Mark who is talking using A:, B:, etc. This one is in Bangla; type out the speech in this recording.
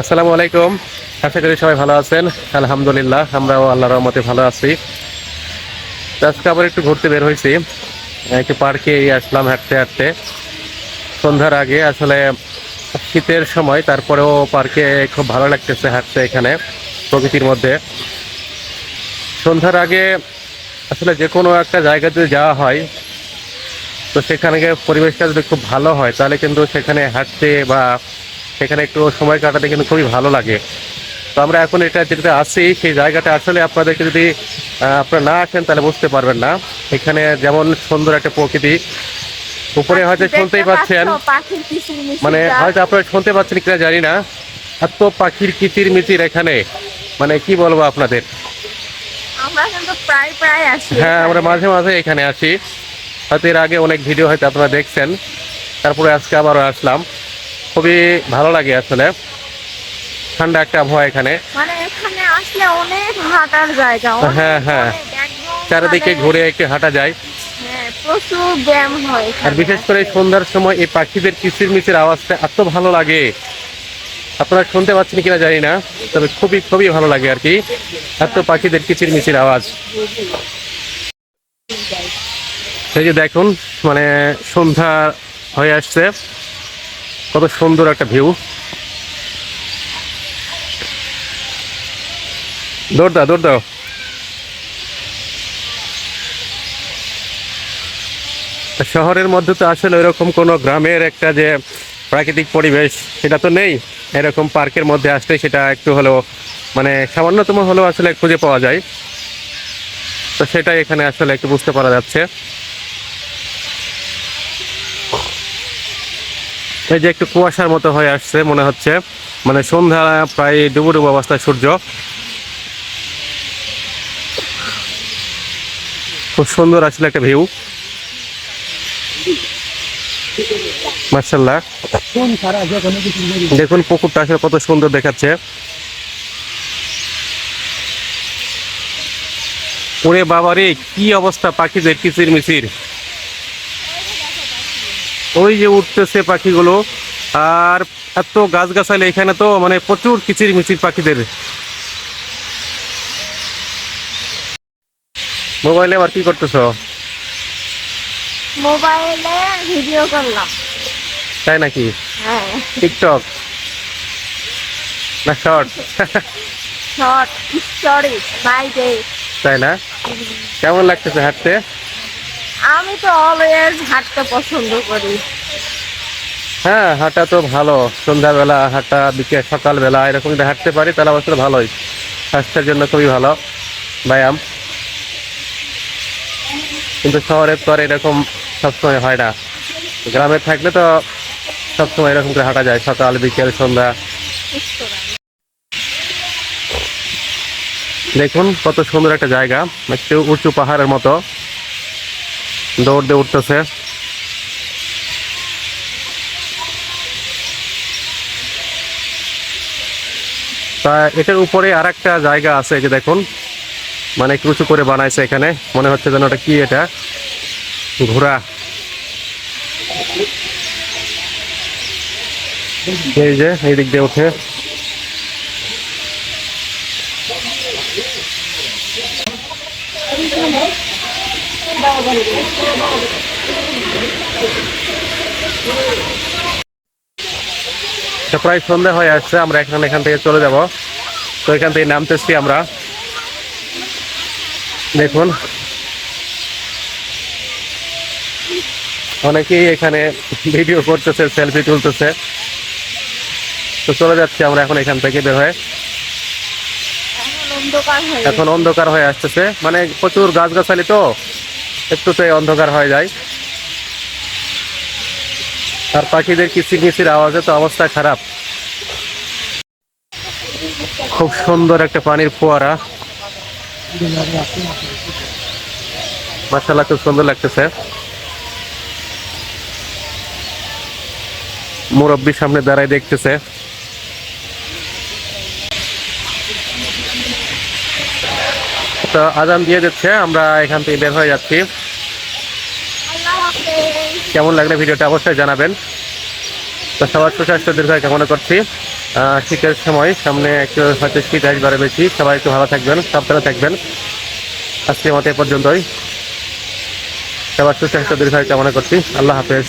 A: আসসালামু আলাইকুম। আশা করি সবাই ভালো আছেন। আলহামদুলিল্লাহ, আমরাও আল্লাহ রহমতে ভালো আছি। আজকে আবার একটু ঘুরতে বের হয়েছি। একটু পার্কে আসলাম হাঁটতে হাঁটতে। সন্ধ্যার আগে আসলে শীতের সময়, তারপরেও পার্কে খুব ভালো লাগতেছে হাঁটতে এখানে, প্রকৃতির মধ্যে। সন্ধ্যার আগে আসলে যে কোনো একটা জায়গাতে যাওয়া হয়, তো সেখানে পরিবেশটা যদি খুব ভালো হয়, তাহলে কিন্তু সেখানে হাঁটতে বা সেখানে একটু সময় কাটাতে কিন্তু খুবই ভালো লাগে। তো আমরা এখন এটা যেটাতে আছি সেই জায়গাটা আসলে আপনাদেরকে যদি আপনারা না আসেন তাহলে বুঝতে পারবেন না। এখানে যেমন সুন্দর একটা প্রকৃতি। উপরে হয়তো শুনতেই পাচ্ছেন। মানে হয়তো আপনারা শুনতে পাচ্ছেন কিনা জানি না। এত পাখির কিচির মিচির এখানে। মানে কি বলব আপনাদের?
B: আসি
A: হ্যাঁ আমরা মাঝে মাঝে এখানে আসি হয়তো এর আগে অনেক ভিডিও হয়তো আপনারা দেখছেন। তারপরে আজকে আবারও আসলাম। খুবই ভালো লাগে আসলে। ঠান্ডা একটা আবহাওয়া এখানে।
B: মানে এখানে আসলে অনেক হাঁটার জায়গা
A: হ্যাঁ, হ্যাঁ। চারিদিকে
B: মানে,
A: ঘুরে একটু হাঁটা যায়।
B: হ্যাঁ প্রচুর ব্যায়াম হয়
A: আর বিশেষ করে সন্ধ্যার সময় এই পাখিদের কিচির মিচির আওয়াজটা এত ভালো লাগে। আপনারা শুনতে পাচ্ছেন কিনা জানি না তবে খুবই খুবই ভালো লাগে আর কি। এত পাখিদের কিচির মিচির আওয়াজ। এই যে দেখুন মানে সন্ধ্যা হয়ে আসছে। কত সুন্দর একটা ভিউ। দৌড় দাও দৌড় দাও। শহরের মধ্যে তো আসলে এরকম কোনো গ্রামের একটা যে প্রাকৃতিক পরিবেশ, সেটা তো নেই। এরকম পার্কের মধ্যে আসলে সেটা একটু হলেও মানে সামান্যতম হলেও আসলে খুঁজে পাওয়া যায়। তো সেটাই এখানে আসলে একটু বুঝতে পারা যাচ্ছে। এই যে একটু কুয়াশার মতো হয়ে আসছে, মনে হচ্ছে। মানে সন্ধ্যা প্রায় ডুবু ডুবু অবস্থায় সূর্য। খুব সুন্দর আসলে একটা ভিউ মার্শাল্লাহ দেখুন পুকুরটা আসলে কত সুন্দর দেখাচ্ছে। ওরে বাবারে, কি অবস্থা পাখিদের কিচির মিচির ওই যে উঠতেছে পাখিগুলো আর এত গাছগাছালি এখানে তো মানে প্রচুর কিচির মিচির পাখিদের। মোবাইলে আবার কি করতেছো?
B: মোবাইলে ভিডিও করলাম।
A: তাই নাকি?
B: হ্যাঁ।
A: টিকটক? না short?
B: Short story by day
A: তাই না? কেমন লাগতেছে হাঁটতে?
B: আমি তো অলওয়েজ হাঁটতে পছন্দ করি।
A: হ্যাঁ হাঁটা তো ভালো। সন্ধ্যাবেলা হাঁটা, বিকেল, সকালবেলা এরকম যদি হাঁটতে পারি, তাহলে অবশ্যই ভালোই। স্বাস্থ্যের জন্য খুবই ভালো ব্যায়াম। কিন্তু শহরে তো আর এরকম সবসময় হয় না। গ্রামে থাকলে তো সবসময় এরকম করে হাঁটা যায়, সকাল, বিকেল, সন্ধ্যা। দেখুন কত সুন্দর একটা জায়গা, একটু উঁচু পাহাড়ের মতো। দৌড় দিয়ে উঠতেছে। তা এটার উপরে আর একটা জায়গা আছে যে দেখুন। মানে উঁচু করে বানাইছে এখানে। মনে হচ্ছে যেন ওটা কি এটা? ঘোড়া। এই যে, এই দিক দিয়ে উঠে। প্রায় সন্ধ্যা হয়ে আসছে আমরা এখন এখান থেকে চলে যাব। তো এখান থেকে নামতেছি আমরা। দেখুন। অনেকেই এখানে ভিডিও করতেছে সেলফি তুলতেছে। তো চলে যাচ্ছি আমরা এখন এখান থেকে বের হয়ে।
B: এখন অন্ধকার হয়ে
A: এখন অন্ধকার হয়ে আসতেছে। মানে প্রচুর গাছগাছালি তো। একটুতে অন্ধকার হয়ে যায়। আর পাখিদের কিচির মিচির আওয়াজে তো অবস্থা খারাপ। খুব সুন্দর একটা পানির ফোয়ারা। মাসাল্লাহ খুব সুন্দর লাগতেছে। মুরব্বী সামনে দাঁড়ায় দেখতেছে। তো আজান দিয়ে দিচ্ছে, আমরা এখান থেকে বের হয়ে যাচ্ছি। কেমন লাগলে ভিডিওটা অবশ্যই জানাবেন। তো সবার সুস্বাস্থ্য, দীর্ঘায় কামনা করছি। শীতের সময় সামনে একটু হয়তো শীত আসবারে বেশি। সবাই একটু ভালো থাকবেন, সাবধানে থাকবেন। আজকের মতো এ পর্যন্তই। সবার সুস্বাস্থ্য, দীর্ঘায় কামনা করছি। আল্লাহ হাফেজ।